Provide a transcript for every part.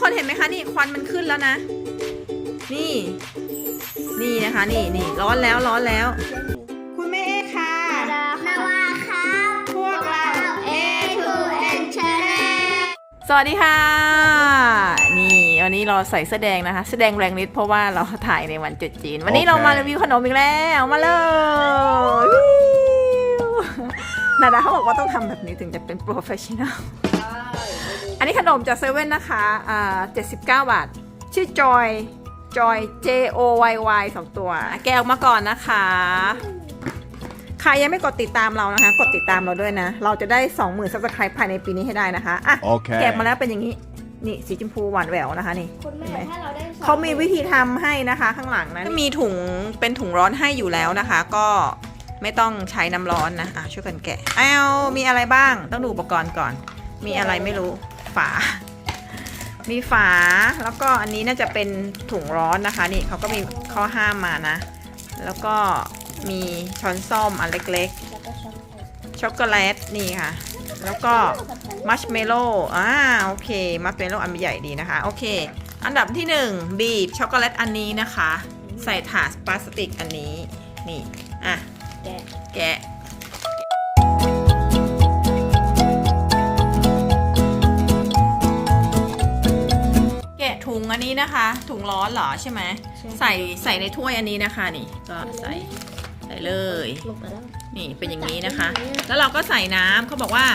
คนเห็นไหมคะนี่ควันมันขึ้นแล้วนะ นี่ นี่นะคะนี่นี่ร้อนแล้วร้อนแล้ว คุณแม่เอค่ะนาวาครับพวกเรา A to N Channel สวัสดีค่ะ นี่วันนี้เราใส่เสื้อแดงนะคะเสื้อแดงแรงฤทธิ์เพราะว่าเราถ่ายในวันจุดจีน วันนี้เรามารีวิวขนมอีกแล้วมาเลยวิวนาดาเขาบอกว่าต้องทำแบบนี้ถึงจะเป็นโปรเฟชชั่นอล อันนี้ขนมจากเซเว่นนะคะอ่า79บาท ชื่อจอย จอย J O Y Y สองตัว แกะออกมาก่อนนะคะ ใครยังไม่กดติดตามเรานะคะ กดติดตามเราด้วยนะ เราจะได้ 20,000 subscribe ภายในปีนี้ให้ได้นะคะ อะ โอเค แกะมาแล้วเป็นอย่างนี้ นี่สีชมพูหวานแหววนะคะนี่ คุณแม่เห็นไหมถ้าเราได้สองเขามีวิธีทำให้นะคะข้างหลังนะมีถุงเป็นถุงร้อนให้อยู่แล้วนะคะ ก็ไม่ต้องใช้น้ำร้อนนะอะช่วยกันแกะอ้าวมีอะไรบ้างต้องดูอุปกรณ์ก่อน มีอะไรไม่รู้ ฝา มีฝาแล้วก็อันนี้น่าจะเป็นถุงร้อนนะคะนี่เขาก็มีข้อห้ามมานะ แล้วก็มีช้อนส้อมอันเล็กๆ ช็อกโกแลตนี่ค่ะ แล้วก็มัชเมลโล่อ่าโอเค มัชเมลโล่อันใหญ่ดีนะคะ โอเค อันดับที่ 1 บีบช็อกโกแลตอันนี้นะคะ ใส่ถาดพลาสติกอันนี้ นี่ อะ แกะ อันนี้นะคะ ถุงร้อนเหรอใช่ไหมใส่ใส่ในถ้วยอันนี้นะคะนี่ก็ใส่ใส่เลย ลงไปแล้ว นี่เป็นอย่างนี้นะคะแล้วเราก็ใส่น้ำเขาบอกว่า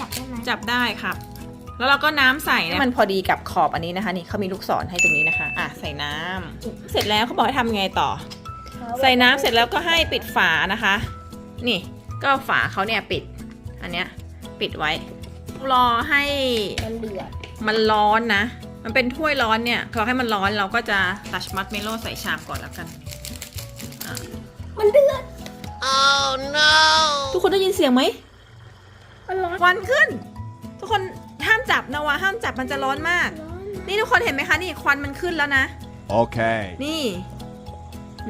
จับได้ไหมจับได้ครับ แล้วเราก็น้ำใส่นะมันพอดีกับขอบอันนี้นะคะ นี่เขามีลูกศรให้ตรงนี้นะคะ อะใส่น้ำเสร็จแล้วเขาบอกให้ทำไงต่อ ใส่น้ำเสร็จแล้วก็ให้ปิดฝานะคะ นี่ก็เอาฝาเขาเนี่ยปิด อันเนี้ยปิดไว้ รอให้มันเดือดมันร้อนนะ มันเป็นถ้วยร้อนเนี่ยพอให้มันร้อนเราก็จะตัชมัดเมโลใส่ชามก่อนแล้วกันอะมันเดือดทุกคนได้ยินเสียงไหมมันร้อนควันขึ้น ทุกคนห้ามจับนะวะห้ามจับมันจะร้อนมาก นี่ทุกคนเห็นไหมคะนี่ควันมันขึ้นแล้วนะ Okay. นี่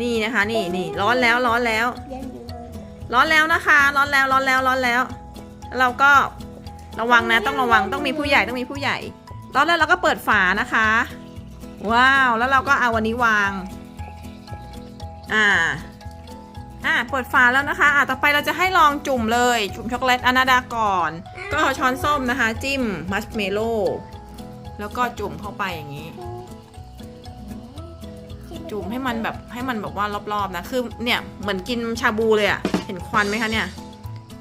นี่นะคะนี่นี่ร้อนแล้วร้อนแล้วเย็นอยู่เลยร้อนแล้วนะคะ ร้อนแล้วร้อนแล้วร้อนแล้ว เราก็ระวังนะต้องระวังต้องมีผู้ใหญ่ต้องมีผู้ใหญ่ ร้อนแล้วเราก็เปิดฝานะคะ ว้าว แล้วเราก็เอาวันนี้วาง อ่า อ่า เปิดฝาแล้วนะคะ อ่าต่อไปเราจะให้ลองจุ่มเลย จุ่มช็อกโกแลตอนาดาก่อน ก็เอาช้อนส้มนะคะ จิ้มมัชเมลโล่แล้วก็จุ่มเข้าไปอย่างนี้ จุ่มให้มันแบบให้มันแบบว่ารอบๆนะ คือเนี่ยเหมือนกินชาบูเลยอะเห็นควันไหมคะเนี่ย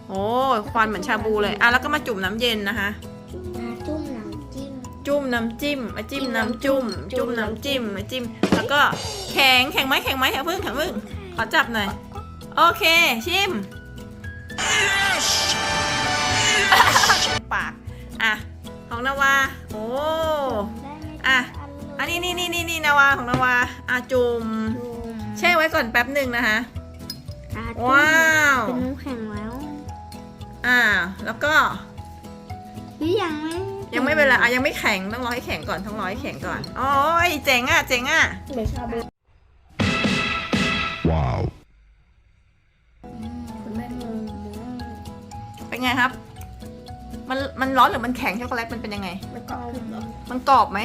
โอ้ควันเหมือนชาบูเลย อะแล้วก็มาจุ่มน้ำเย็นนะคะ จิ้มจุ่มน้ำจิ้มมาจิ้มน้ำจุ่มจุ่มน้ำจิ้มมาจิ้ม แล้วก็แข็งแข็งไหมแข็งไหมแข็งพึ่งแข็งพึ่งขอจับหน่อย โอเค ชิม ปาก อะ ของนาวา โอ้ได้ไหมอะอัอันนี้นี่นี่นี่นี่นาวาของนาวา อะจุ่มจุ่มแช่ไว้ก่อนแป๊บหนึ่งนะคะอะจุ่มว้าว เป็นน้ำแข็งแล้ว อ่า แล้วก็นี่ยังไม่ ยังไม่เป็นไรอะยังไม่แข็งต้องรอให้แข็งก่อนต้องรอให้แข็งก่อนโอ้ยเจ๋งอะเจ๋งอะเดี๋ยวชาบู Wow. คุณแม่งงเป็นไงครับ มันมันร้อนหรือมันแข็งช็อกโกแลตมันเป็นยังไง มันกรอบขึ้นเหรอมันกรอบไหม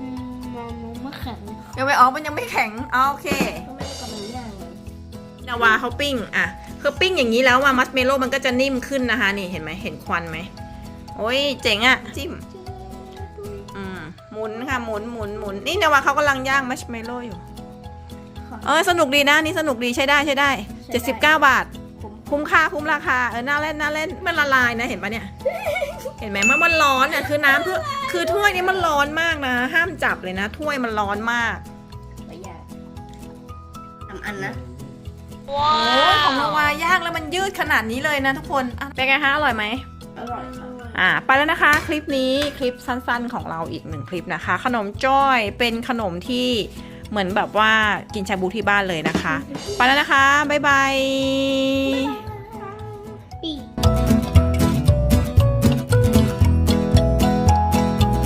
อืมมันไม่แข็งยังไม่อ๋อมันยังไม่แข็งอ๋อโอเค ก็ไม่ได้กำลังย่างเลยนาวาเขาปิ้ง อะคือปิ้งอย่างนี้แล้วว่ามัสเมโล่มันก็จะนิ่มขึ้นนะคะ นี่เห็นไหมเห็นควันไหม โอ้ยเจ๋งอะจิ้มอืมหมุนค่ะหมุนหมุนหมุนนี่นาวาเขากำลังย่างมัสเมโล่อยู่ เออสนุกดีนะนี่สนุกดีใช้ได้ใช้ได้ 79 บาท คุ้มค่าคุ้มราคาเออน่าเล่นน่าเล่นมันละลายนะเห็นปะเนี่ย เห็นไหมมันมันร้อนอะคือน้ำเพื่อคือถ้วยนี้มันร้อนมากนะ ห้ามจับเลยนะ ถ้วยมันร้อนมากไม่ยากทำอันนะโอ้ยของนาวาย่างแล้วมันยืดขนาดนี้เลยนะทุกคนอะเป็นไงคะอร่อยไหมอร่อยค่ะ่าไปแล้วนะคะคลิปนี้คลิปสั้นๆของเราอีกหนึ่งคลิปนะคะ ขนมจ้อยเป็นขนมที่เหมือนแบบว่ากินชาบูที่บ้านเลยนะคะ ไปแล้วนะคะ บ๊ายบาย ปี